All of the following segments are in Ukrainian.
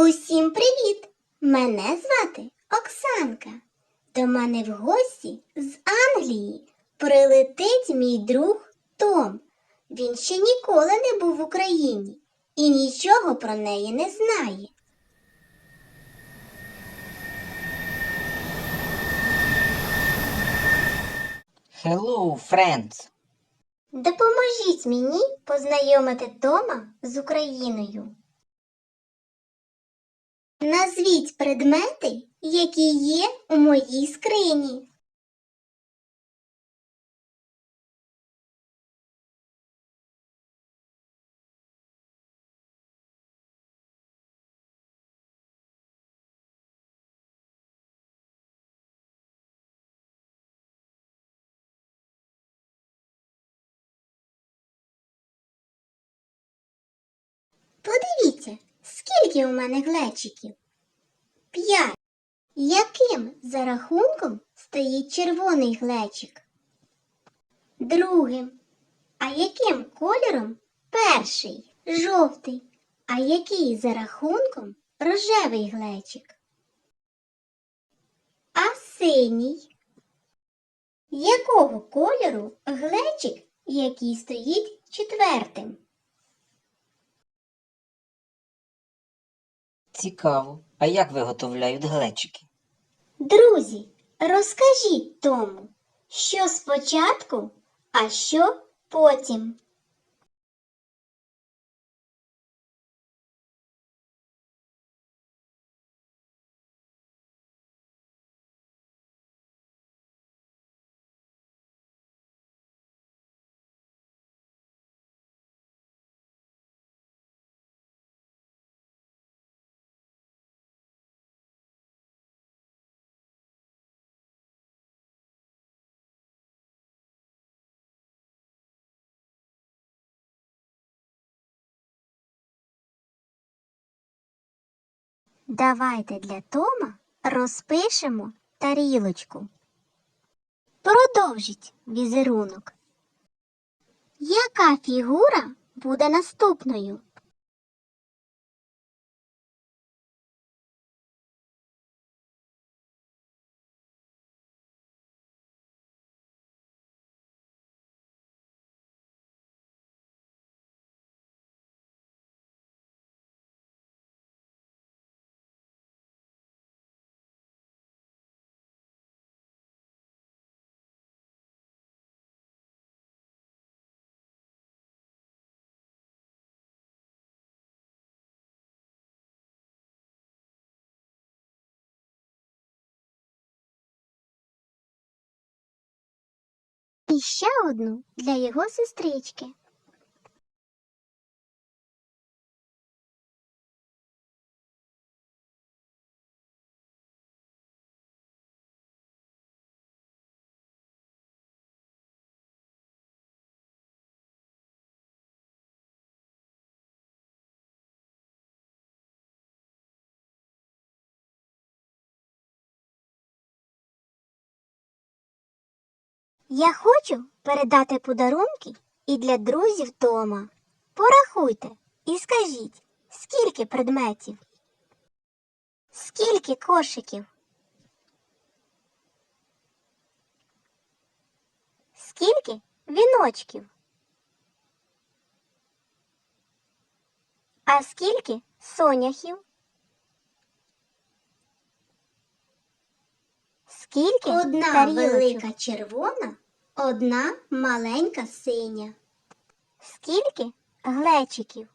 Усім привіт! Мене звати Оксанка. До мене в гості з Англії прилетить мій друг Том. Він ще ніколи не був в Україні і нічого про неї не знає. Hello, friends! Допоможіть мені познайомити Тома з Україною. Назвіть предмети, які є у моїй скрині. Подивіться, скільки у мене глечиків. П'ять. Яким за рахунком стоїть червоний глечик? Другим. А яким кольором перший? Жовтий. А який за рахунком рожевий глечик? А синій? Якого кольору глечик, який стоїть четвертим? Цікаво. А як виготовляють глечики? Друзі, розкажіть тому, що спочатку, а що потім. Давайте для Тома розпишемо тарілочку. Продовжіть візерунок. Яка фігура буде наступною? І ще одну для його сестрички. Я хочу передати подарунки і для друзів Тома. Порахуйте і скажіть, скільки предметів? Скільки кошиків? Скільки віночків? А скільки соняхів? Скільки Одна тарілочок? велика червона, одна маленька синя. Скільки глечиків?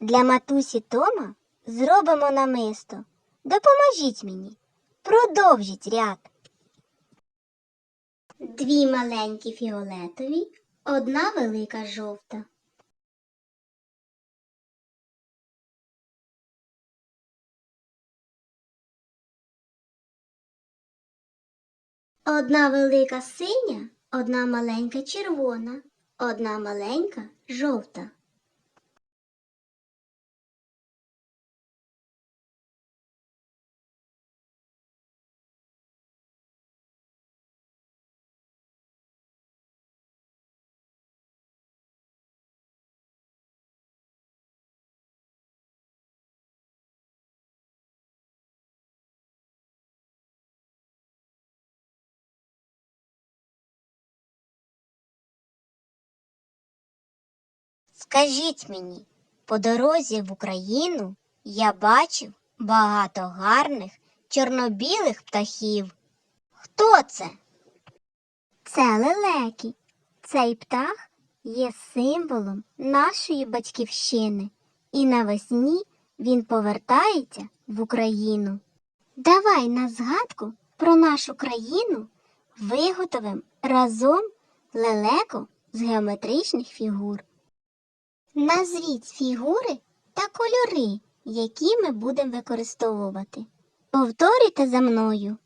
Для матусі Тома зробимо намисто. Допоможіть мені. Продовжіть ряд. Дві маленькі фіолетові, одна велика жовта. Одна велика синя, одна маленька червона, одна маленька жовта. Скажіть мені, по дорозі в Україну я бачив багато гарних чорнобілих птахів. Хто це? Це лелеки. Цей птах є символом нашої батьківщини, і навесні він повертається в Україну. Давай на згадку про нашу країну виготовимо разом лелеку з геометричних фігур. Назвіть фігури та кольори, які ми будемо використовувати. Повторюйте за мною.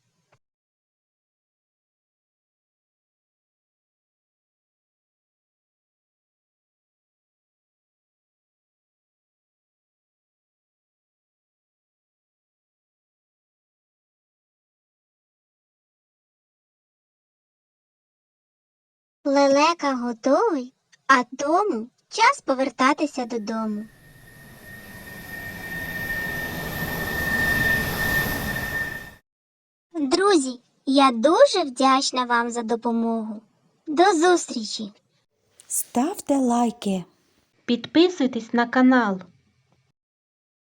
Лелека готовий, а тому час повертатися додому. Друзі, я дуже вдячна вам за допомогу. До зустрічі! Ставте лайки. Підписуйтесь на канал.